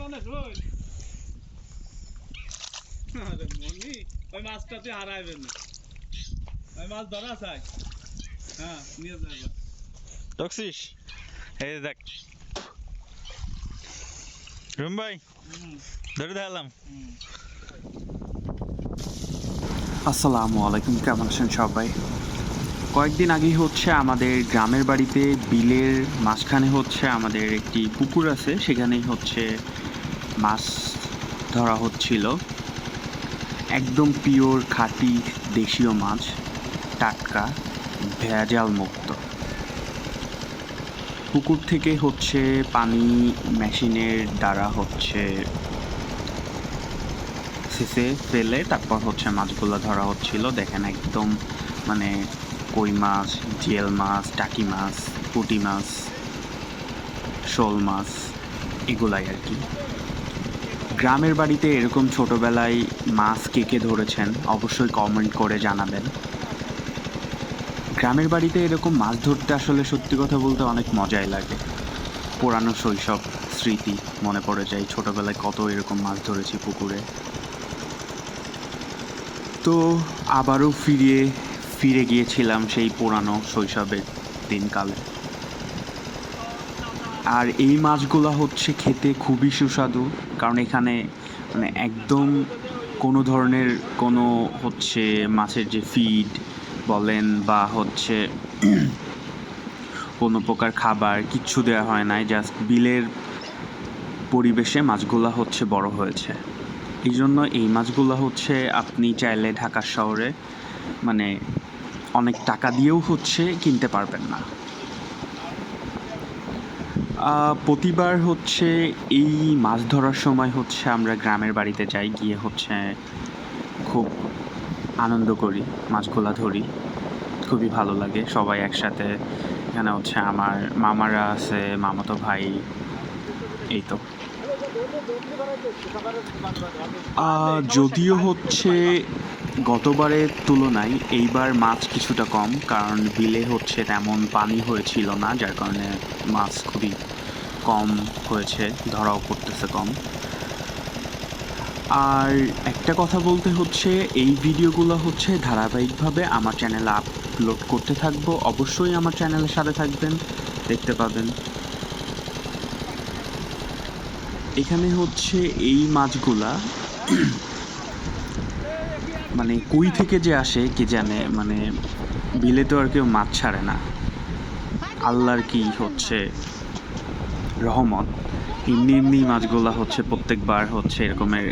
মনে শোন আরে মনি ওই মাছটা তুই হারাইবেন না ওই মাছ ধরা চাই হ্যাঁ নিয়ে যাবে দেখছিস এই যে দেখ রুম ভাই হুম ধরে দেখালাম হুম আসসালামু আলাইকুম কেমন আছেন সবাই কয়েকদিন আগেই হচ্ছে আমাদের গ্রামের বাড়িতে বিলের মাঝখানে হচ্ছে আমাদের একটি পুকুর আছে, সেখানেই হচ্ছে মাছ ধরা হচ্ছিল। একদম পিওর খাঁটি দেশীয় মাছ, টাটকা, ভেজাল মুক্ত। পুকুর থেকে হচ্ছে পানি মেশিনের দ্বারা হচ্ছে শেষে ফেলে তারপর হচ্ছে মাছগুলো ধরা হচ্ছিল। দেখেন একদম মানে কই মাছ, জিয়েল মাছ, টাকি মাছ, পুঁটি মাছ, শোল মাছ, এগুলাই আর কি। গ্রামের বাড়িতে এরকম ছোটবেলায় মাছ কে কে ধরেছেন অবশ্যই কমেন্ট করে জানাবেন। গ্রামের বাড়িতে এরকম মাছ ধরতে আসলে সত্যি কথা বলতে অনেক মজাই লাগে। পুরানো শৈশব স্মৃতি মনে পড়ে যায়, ছোটবেলায় কত এরকম মাছ ধরেছি পুকুরে। তো আবারও ফিরিয়ে ফিরে গিয়েছিলাম সেই পুরানো শৈশবের দিনকালে। আর এই মাছগুলো হচ্ছে খেতে খুবই সুস্বাদু, কারণ এখানে মানে একদম কোনো ধরনের কোনো হচ্ছে মাছের যে ফিড বলেন বা হচ্ছে কোনো প্রকার খাবার কিচ্ছু দেওয়া হয় নাই জাস্ট বিলের পরিবেশে মাছগুলো হচ্ছে বড় হয়েছে। এই জন্য এই মাছগুলো হচ্ছে আপনি চাইলে ঢাকা শহরে মানে অনেক টাকা দিয়েও হচ্ছে কিনতে পারবেন না। প্রতিবার হচ্ছে এই মাছ ধরার সময় হচ্ছে আমরা গ্রামের বাড়িতে যাই, গিয়ে হচ্ছে খুব আনন্দ করি, মাছগুলা ধরি। খুবই ভালো লাগে, সবাই একসাথে। এখানে হচ্ছে আমার মামারা আছে, মামাতো ভাই, এই তো। যদিও হচ্ছে গতবারের তুলনায় এইবার মাছ কিছুটা কম, কারণ বিলে হচ্ছে তেমন পানি হয়েছিল না, যার কারণে মাছ খুবই কম হয়েছে, ধরাও পড়তেছে কম। আর একটা কথা বলতে হচ্ছে, এই ভিডিওগুলো হচ্ছে ধারাবাহিকভাবে আমার চ্যানেলে আপলোড করতে থাকব, অবশ্যই আমার চ্যানেলের সাথে থাকবেন, দেখতে পাবেন। এখানে হচ্ছে এই মাছগুলা মানে কুই থেকে যে আসে, কে জানে মানে বিলে তো আর কেউ মাছ ছাড়ে না। আল্লাহর কি হচ্ছে? রহমত। এমনি এমনি মাছগুলা হচ্ছে, প্রত্যেকবার হচ্ছে এরকমের